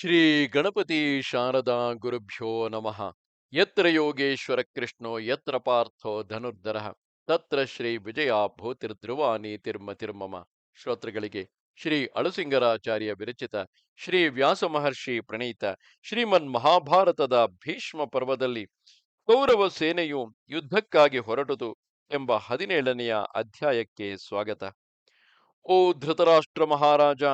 ಶ್ರೀ ಗಣಪತಿ ಶಾರದಾ ಗುರುಭ್ಯೋ ನಮಃ. ಯತ್ರ ಯೋಗೇಶ್ವರ ಕೃಷ್ಣೋ, ಯತ್ರ ಪಾರ್ಥೋ ಧನುರ್ಧರ. ತತ್ರ ಶ್ರೀ ವಿಜಯ ತಿರ್ಮ ತಿರ್ಮಮ ಶ್ರೋತೃಗಳಿಗೆ ಶ್ರೀ ಅಳುಸಿಂಗರಾಚಾರ್ಯ ವಿರಚಿತ ಶ್ರೀ ವ್ಯಾಸ ಮಹರ್ಷಿ ಪ್ರಣೀತ ಶ್ರೀಮನ್ ಮಹಾಭಾರತದ ಭೀಷ್ಮ ಪರ್ವದಲ್ಲಿ ಕೌರವ ಸೇನೆಯು ಯುದ್ಧಕ್ಕಾಗಿ ಹೊರಟುದು ಎಂಬ ಹದಿನೇಳನೆಯ ಅಧ್ಯಾಯಕ್ಕೆ ಸ್ವಾಗತ. ಓ ಧೃತರಾಷ್ಟ್ರ ಮಹಾರಾಜ!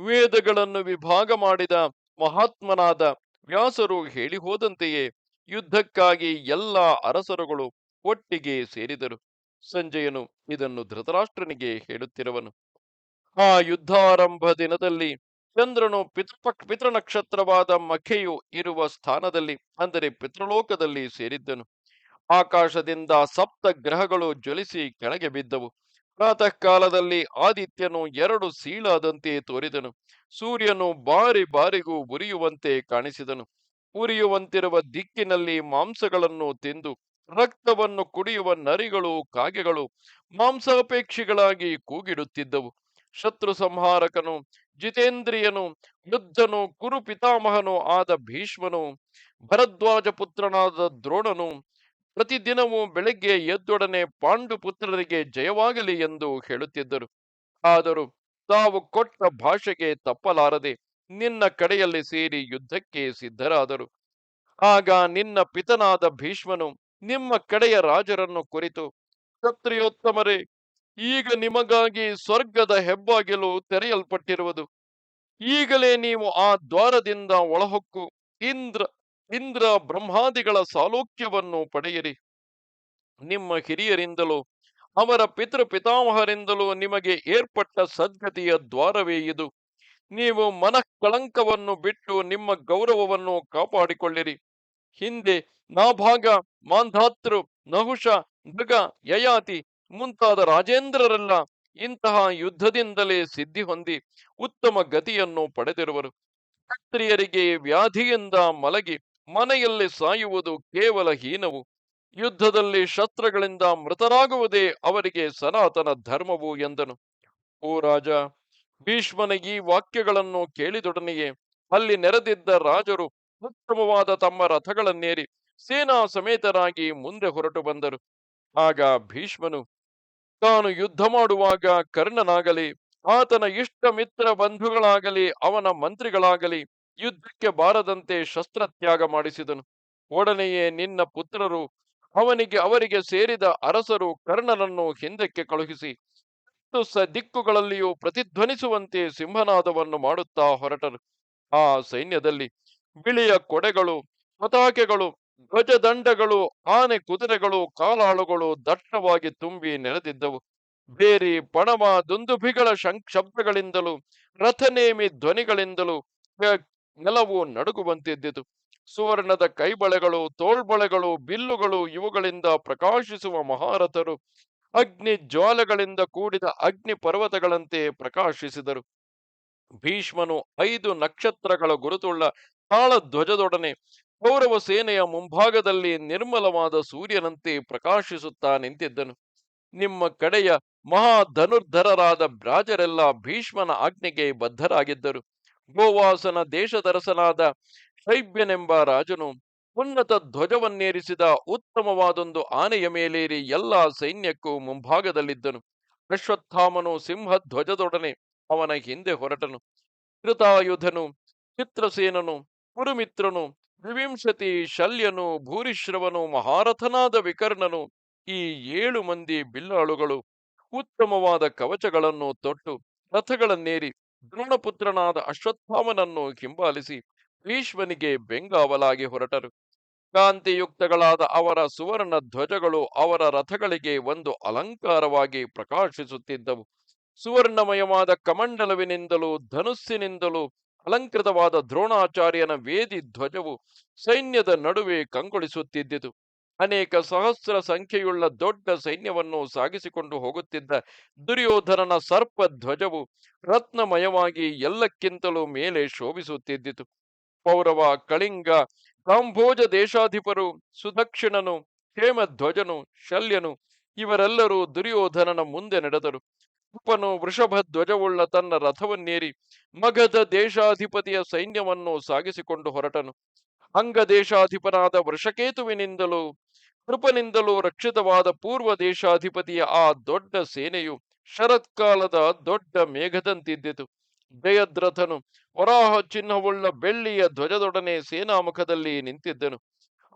ವೇದಗಳನ್ನು ವಿಭಾಗ ಮಾಡಿದ ಮಹಾತ್ಮನಾದ ವ್ಯಾಸರು ಹೇಳಿ ಹೋದಂತೆಯೇ ಯುದ್ಧಕ್ಕಾಗಿ ಎಲ್ಲ ಅರಸರುಗಳು ಒಟ್ಟಿಗೆ ಸೇರಿದರು. ಸಂಜಯನು ಇದನ್ನು ಧೃತರಾಷ್ಟ್ರನಿಗೆ ಹೇಳುತ್ತಿರುವನು. ಆ ಯುದ್ಧಾರಂಭ ದಿನದಲ್ಲಿ ಚಂದ್ರನು ಪಿತೃಪಕ್ ಪಿತೃನಕ್ಷತ್ರವಾದ ಮಖೆಯು ಇರುವ ಸ್ಥಾನದಲ್ಲಿ, ಅಂದರೆ ಪಿತೃಲೋಕದಲ್ಲಿ ಸೇರಿದ್ದನು. ಆಕಾಶದಿಂದ ಸಪ್ತ ಗ್ರಹಗಳು ಜ್ವಲಿಸಿ ಕೆಳಗೆ ಬಿದ್ದವು. ಪ್ರಾತಃ ಕಾಲದಲ್ಲಿ ಆದಿತ್ಯನು ಎರಡು ಸೀಳಾದಂತೆ ತೋರಿದನು. ಸೂರ್ಯನು ಬಾರಿ ಬಾರಿಗೂ ಉರಿಯುವಂತೆ ಕಾಣಿಸಿದನು. ಉರಿಯುವಂತಿರುವ ದಿಕ್ಕಿನಲ್ಲಿ ಮಾಂಸಗಳನ್ನು ತಿಂದು, ರಕ್ತವನ್ನು ಕುಡಿಯುವ ನರಿಗಳು ಕಾಗೆಗಳು, ಮಾಂಸಾಪೇಕ್ಷಿಗಳಾಗಿ ಕೂಗಿಡುತ್ತಿದ್ದವು. ಶತ್ರು ಸಂಹಾರಕನು, ಜಿತೇಂದ್ರಿಯನು ಯುದ್ಧನು ಕುರು ಪಿತಾಮಹನು ಆದ ಭೀಷ್ಮನು, ಭರದ್ವಾಜ ಪುತ್ರನಾದ ದ್ರೋಣನು ಪ್ರತಿದಿನವೂ ಬೆಳಗ್ಗೆ ಎದ್ದೊಡನೆ ಪಾಂಡು ಪುತ್ರರಿಗೆ ಜಯವಾಗಲಿ ಎಂದು ಹೇಳುತ್ತಿದ್ದರು. ಆದರೂ ತಾವು ಕೊಟ್ಟ ಭಾಷೆಗೆ ತಪ್ಪಲಾರದೆ ನಿನ್ನ ಕಡೆಯಲ್ಲಿ ಸೇರಿ ಯುದ್ಧಕ್ಕೆ ಸಿದ್ಧರಾದರು. ಆಗ ನಿನ್ನ ಪಿತನಾದ ಭೀಷ್ಮನು ನಿಮ್ಮ ಕಡೆಯ ರಾಜರನ್ನು ಕುರಿತು, ಕ್ಷತ್ರಿಯೋತ್ತಮರೇ, ಈಗ ನಿಮಗಾಗಿ ಸ್ವರ್ಗದ ಹೆಬ್ಬಾಗಿಲು ತೆರೆಯಲ್ಪಟ್ಟಿರುವುದು. ಈಗಲೇ ನೀವು ಆ ದ್ವಾರದಿಂದ ಒಳಹೊಕ್ಕು, ಇಂದ್ರ ಇಂದ್ರ ಬ್ರಹ್ಮಾದಿಗಳ ಸಾಲೋಕ್ಯವನ್ನು ಪಡೆಯಿರಿ. ನಿಮ್ಮ ಹಿರಿಯರಿಂದಲೂ, ಅವರ ಪಿತೃ ಪಿತಾಮಹರಿಂದಲೂ ನಿಮಗೆ ಏರ್ಪಟ್ಟ ಸದ್ಗತಿಯ ದ್ವಾರವೇ ಇದು. ನೀವು ಮನಃಕಳಂಕವನ್ನು ಬಿಟ್ಟು ನಿಮ್ಮ ಗೌರವವನ್ನು ಕಾಪಾಡಿಕೊಳ್ಳಿರಿ. ಹಿಂದೆ ನಾಭಾಗ, ಮಾಂಧಾತೃ, ನಹುಷ, ಮೃಗ, ಯಯಾತಿ ಮುಂತಾದ ರಾಜೇಂದ್ರರೆಲ್ಲ ಇಂತಹ ಯುದ್ಧದಿಂದಲೇ ಸಿದ್ಧಿ ಹೊಂದಿ ಉತ್ತಮ ಗತಿಯನ್ನು ಪಡೆದಿರುವರು. ಕ್ಷತ್ರಿಯರಿಗೆ ವ್ಯಾಧಿಯಿಂದ ಮಲಗಿ ಮನೆಯಲ್ಲಿ ಸಾಯುವುದು ಕೇವಲ ಹೀನವು. ಯುದ್ಧದಲ್ಲಿ ಶಸ್ತ್ರಗಳಿಂದ ಮೃತರಾಗುವುದೇ ಅವರಿಗೆ ಸನಾತನ ಧರ್ಮವು ಎಂದನು. ಓ ರಾಜ, ಭೀಷ್ಮನ ಈ ವಾಕ್ಯಗಳನ್ನು ಕೇಳಿದೊಡನೆಯೇ, ಅಲ್ಲಿ ನೆರೆದಿದ್ದ ರಾಜರು ಉತ್ತಮವಾದ ತಮ್ಮ ರಥಗಳನ್ನೇರಿ ಸೇನಾ ಸಮೇತರಾಗಿ ಮುಂದೆ ಹೊರಟು ಬಂದರು. ಆಗ ಭೀಷ್ಮನು, ತಾನು ಯುದ್ಧ ಮಾಡುವಾಗ ಕರ್ಣನಾಗಲಿ, ಆತನ ಇಷ್ಟ ಮಿತ್ರ ಬಂಧುಗಳಾಗಲಿ, ಅವನ ಮಂತ್ರಿಗಳಾಗಲಿ ಯುದ್ಧಕ್ಕೆ ಬಾರದಂತೆ ಶಸ್ತ್ರತ್ಯಾಗ ಮಾಡಿಸಿದನು. ಒಡನೆಯೇ ನಿನ್ನ ಪುತ್ರರು ಅವನಿಗೆ, ಅವರಿಗೆ ಸೇರಿದ ಅರಸರು ಕರ್ಣನನ್ನು ಹಿಂದಕ್ಕೆ ಕಳುಹಿಸಿ ಸ ದಿಕ್ಕುಗಳಲ್ಲಿಯೂ ಪ್ರತಿಧ್ವನಿಸುವಂತೆ ಸಿಂಹನಾದವನ್ನು ಮಾಡುತ್ತಾ ಹೊರಟರು. ಆ ಸೈನ್ಯದಲ್ಲಿ ಬಿಳಿಯ ಕೊಡೆಗಳು, ಪತಾಕೆಗಳು, ಧ್ವಜದಂಡಗಳು, ಆನೆ ಕುದುರೆಗಳು, ಕಾಲಾಳುಗಳು ದಟ್ಟವಾಗಿ ತುಂಬಿ ನೆರೆದಿದ್ದವು ಬೇರಿ, ಪಣಮ ದುಂದುಭಿಗಳ ಶಂಕ್ ಶಬ್ದಗಳಿಂದಲೂ ರಥನೇಮಿ ಧ್ವನಿಗಳಿಂದಲೂ ನೆಲವು ನಡುಗುವಂತಿದ್ದಿತು. ಸುವರ್ಣದ ಕೈಬಳೆಗಳು, ತೋಳ್ಬಳೆಗಳು, ಬಿಲ್ಲುಗಳು ಇವುಗಳಿಂದ ಪ್ರಕಾಶಿಸುವ ಮಹಾರಥರು ಅಗ್ನಿ ಜ್ವಾಲೆಗಳಿಂದ ಕೂಡಿದ ಅಗ್ನಿ ಪರ್ವತಗಳಂತೆ ಪ್ರಕಾಶಿಸಿದರು. ಭೀಷ್ಮನು ಐದು ನಕ್ಷತ್ರಗಳ ಗುರುತುಳ್ಳ ತಾಳಧ್ವಜದೊಡನೆ ಕೌರವ ಸೇನೆಯ ಮುಂಭಾಗದಲ್ಲಿ ನಿರ್ಮಲವಾದ ಸೂರ್ಯನಂತೆ ಪ್ರಕಾಶಿಸುತ್ತಾ ನಿಂತಿದ್ದನು. ನಿಮ್ಮ ಕಡೆಯ ಮಹಾ ಧನುರ್ಧರರಾದ ರಾಜರೆಲ್ಲ ಭೀಷ್ಮನ ಆಜ್ಞೆಗೆ ಬದ್ಧರಾಗಿದ್ದರು. ಗೋವಾಸನ ದೇಶದರಸನಾದ ಶೈಬ್ಯನೆಂಬ ರಾಜನು ಉನ್ನತ ಧ್ವಜವನ್ನೇರಿಸಿದ ಉತ್ತಮವಾದೊಂದು ಆನೆಯ ಮೇಲೇರಿ ಎಲ್ಲ ಸೈನ್ಯಕ್ಕೂ ಮುಂಭಾಗದಲ್ಲಿದ್ದನು. ಅಶ್ವತ್ಥಾಮನು ಸಿಂಹ ಧ್ವಜದೊಡನೆ ಅವನ ಹಿಂದೆ ಹೊರಟನು. ಕೃತಾಯುಧನು ಚಿತ್ರಸೇನನು, ಕುರುಮಿತ್ರನು ವಿವಿಂಶತಿ ಶಲ್ಯನು, ಭೂರಿಶ್ರವನು, ಮಹಾರಥನಾದ ವಿಕರ್ಣನು ಈ ಏಳು ಮಂದಿ ಬಿಲ್ಲಾಳುಗಳು ಉತ್ತಮವಾದ ಕವಚಗಳನ್ನು ತೊಟ್ಟು ರಥಗಳನ್ನೇರಿ ದ್ರೋಣಪುತ್ರನಾದ ಅಶ್ವತ್ಥಾಮನನ್ನು ಹಿಂಬಾಲಿಸಿ ಭೀಷ್ಮನಿಗೆ ಬೆಂಗಾವಲಾಗಿ ಹೊರಟರು. ಕಾಂತಿಯುಕ್ತಗಳಾದ ಅವರ ಸುವರ್ಣ ಧ್ವಜಗಳು ಅವರ ರಥಗಳಿಗೆ ಒಂದು ಅಲಂಕಾರವಾಗಿ ಪ್ರಕಾಶಿಸುತ್ತಿದ್ದವು. ಸುವರ್ಣಮಯವಾದ ಕಮಂಡಲವಿನಿಂದಲೂ ಧನುಸ್ಸಿನಿಂದಲೂ ಅಲಂಕೃತವಾದ ದ್ರೋಣಾಚಾರ್ಯನ ವೇದಿ ಧ್ವಜವು ಸೈನ್ಯದ ನಡುವೆ ಕಂಗೊಳಿಸುತ್ತಿದ್ದಿತು. ಅನೇಕ ಸಹಸ್ರ ಸಂಖ್ಯೆಯುಳ್ಳ ದೊಡ್ಡ ಸೈನ್ಯವನ್ನು ಸಾಗಿಸಿಕೊಂಡು ಹೋಗುತ್ತಿದ್ದ ದುರ್ಯೋಧನನ ಸರ್ಪ ಧ್ವಜವು ರತ್ನಮಯವಾಗಿ ಎಲ್ಲಕ್ಕಿಂತಲೂ ಮೇಲೆ ಶೋಭಿಸುತ್ತಿದ್ದಿತು. ಪೌರವ ಕಳಿಂಗ ಕಾಂಭೋಜ ದೇಶಾಧಿಪರು, ಸುದಕ್ಷಿಣನು ಹೇಮಧ್ವಜನು ಶಲ್ಯನು ಇವರೆಲ್ಲರೂ ದುರ್ಯೋಧನನ ಮುಂದೆ ನಡೆದರು. ಉಪನು ವೃಷಭ ಧ್ವಜವುಳ್ಳ ತನ್ನ ರಥವನ್ನೇರಿ ಮಗಧ ದೇಶಾಧಿಪತಿಯ ಸೈನ್ಯವನ್ನು ಸಾಗಿಸಿಕೊಂಡು ಹೊರಟನು. ಅಂಗ ದೇಶಾಧಿಪನಾದ ವೃಷಕೇತುವಿನಿಂದಲೂ, ಕೃಪನಿಂದಲೂ ರಕ್ಷಿತವಾದ ಪೂರ್ವ ದೇಶಾಧಿಪತಿಯ ಆ ದೊಡ್ಡ ಸೇನೆಯು ಶರತ್ಕಾಲದ ದೊಡ್ಡ ಮೇಘದಂತಿದ್ದಿತು. ಜಯದ್ರಥನು ವರಾಹ ಚಿಹ್ನವುಳ್ಳ ಬೆಳ್ಳಿಯ ಧ್ವಜದೊಡನೆ ಸೇನಾಮುಖದಲ್ಲಿ ನಿಂತಿದ್ದನು.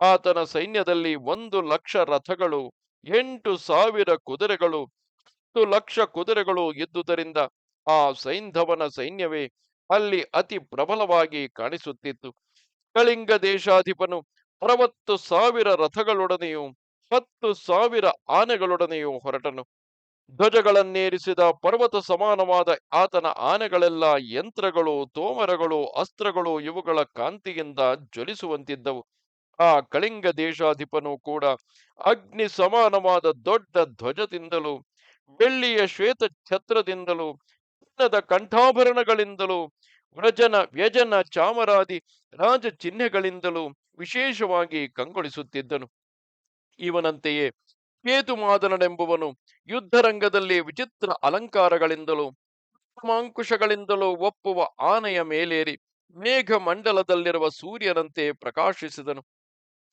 ಆತನ ಸೈನ್ಯದಲ್ಲಿ ಒಂದು ಲಕ್ಷ ರಥಗಳು, ಎಂಟು ಸಾವಿರ ಕುದುರೆಗಳು, ಹತ್ತು ಲಕ್ಷ ಕುದುರೆಗಳು ಇದ್ದುದರಿಂದ ಆ ಸೈಂಧವನ ಸೈನ್ಯವೇ ಅಲ್ಲಿ ಅತಿ ಪ್ರಬಲವಾಗಿ ಕಾಣಿಸುತ್ತಿತ್ತು. ಕಳಿಂಗ ದೇಶಾಧಿಪನು, ಅರವತ್ತು ಸಾವಿರ ರಥಗಳೊಡನೆಯೂ, ಹತ್ತು ಸಾವಿರ ಆನೆಗಳೊಡನೆಯೂ ಹೊರಟನು. ಧ್ವಜಗಳನ್ನೇರಿಸಿದ ಪರ್ವತ ಸಮಾನವಾದ ಆತನ ಆನೆಗಳೆಲ್ಲ ಯಂತ್ರಗಳು, ತೋಮರಗಳು, ಅಸ್ತ್ರಗಳು ಇವುಗಳ ಕಾಂತಿಯಿಂದ ಜ್ವಲಿಸುವಂತಿದ್ದವು. ಆ ಕಳಿಂಗ ದೇಶಾಧಿಪನು ಕೂಡ ಅಗ್ನಿ ಸಮಾನವಾದ ದೊಡ್ಡ ಧ್ವಜದಿಂದಲೂ, ಬೆಳ್ಳಿಯ ಶ್ವೇತ ಛತ್ರದಿಂದಲೂ ಚಿನ್ನದ ಕಂಠಾಭರಣಗಳಿಂದಲೂ ವ್ರಜನ, ವ್ಯಜನ, ಚಾಮರಾದಿ, ರಾಜ ಚಿಹ್ನೆಗಳಿಂದಲೂ ವಿಶೇಷವಾಗಿ ಕಂಗೊಳಿಸುತ್ತಿದ್ದನು. ಇವನಂತೆಯೇ ಕೇತುಮಾದನನೆಂಬುವನು ಯುದ್ಧರಂಗದಲ್ಲಿ ವಿಚಿತ್ರ ಅಲಂಕಾರಗಳಿಂದಲೂ ಮಾಂಕುಶಗಳಿಂದಲೂ ಒಪ್ಪುವ ಆನೆಯ ಮೇಲೇರಿ ಮೇಘ ಮಂಡಲದಲ್ಲಿರುವ ಸೂರ್ಯನಂತೆ ಪ್ರಕಾಶಿಸಿದನು.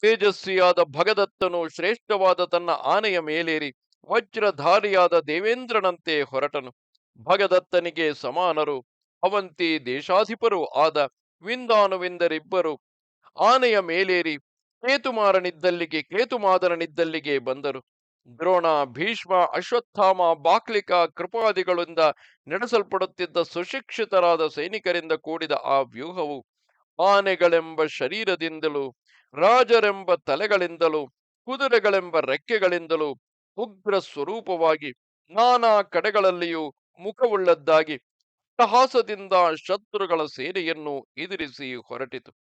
ತೇಜಸ್ವಿಯಾದ ಭಗದತ್ತನು ಶ್ರೇಷ್ಠವಾದ ತನ್ನ ಆನೆಯ ಮೇಲೇರಿ ವಜ್ರಧಾರಿಯಾದ ದೇವೇಂದ್ರನಂತೆ ಹೊರಟನು. ಭಗದತ್ತನಿಗೆ ಸಮಾನರು ಅವಂತಿ ದೇಶಾಧಿಪರು ಆದ ವಿಂದಾನುವಿಂದರಿಬ್ಬರು. ಆನೆಯ ಮೇಲೇರಿ ಕೇತುಮಾರನಿದ್ದಲ್ಲಿಗೆ ಕೇತುಮಾದರನಿದ್ದಲ್ಲಿಗೆ ಬಂದರು. ದ್ರೋಣ, ಭೀಷ್ಮ, ಅಶ್ವತ್ಥಾಮ, ಬಾಕ್ಲಿಕ ಕೃಪಾದಿಗಳಿಂದ ನಡೆಸಲ್ಪಡುತ್ತಿದ್ದ ಸುಶಿಕ್ಷಿತರಾದ ಸೈನಿಕರಿಂದ ಕೂಡಿದ ಆ ವ್ಯೂಹವು ಆನೆಗಳೆಂಬ ಶರೀರದಿಂದಲೂ, ರಾಜರೆಂಬ ತಲೆಗಳಿಂದಲೂ, ಕುದುರೆಗಳೆಂಬ ರೆಕ್ಕೆಗಳಿಂದಲೂ ಉಗ್ರ ಸ್ವರೂಪವಾಗಿ ನಾನಾ ಕಡೆಗಳಲ್ಲಿಯೂ ಮುಖವುಳ್ಳದ್ದಾಗಿ ಅಟ್ಟಹಾಸದಿಂದ ಶತ್ರುಗಳ ಸೇನೆಯನ್ನು ಎದುರಿಸಿ ಹೊರಟಿತು.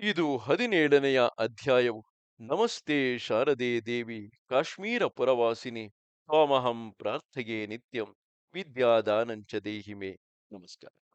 ಇದು ಹದಿನೇಳನೆಯ ಅಧ್ಯಾಯವು. ನಮಸ್ತೆ ಶಾರದೆ ದೇವಿ, ಕಾಶ್ಮೀರ ಪುರವಾಸಿನಿ ಸ್ವಾಮಹಂ ಪ್ರಾರ್ಥೆಗೆ ನಿತ್ಯಂ, ವಿದ್ಯಾದಾನಂಚ ದೇಹಿಮೆ. ನಮಸ್ಕಾರ.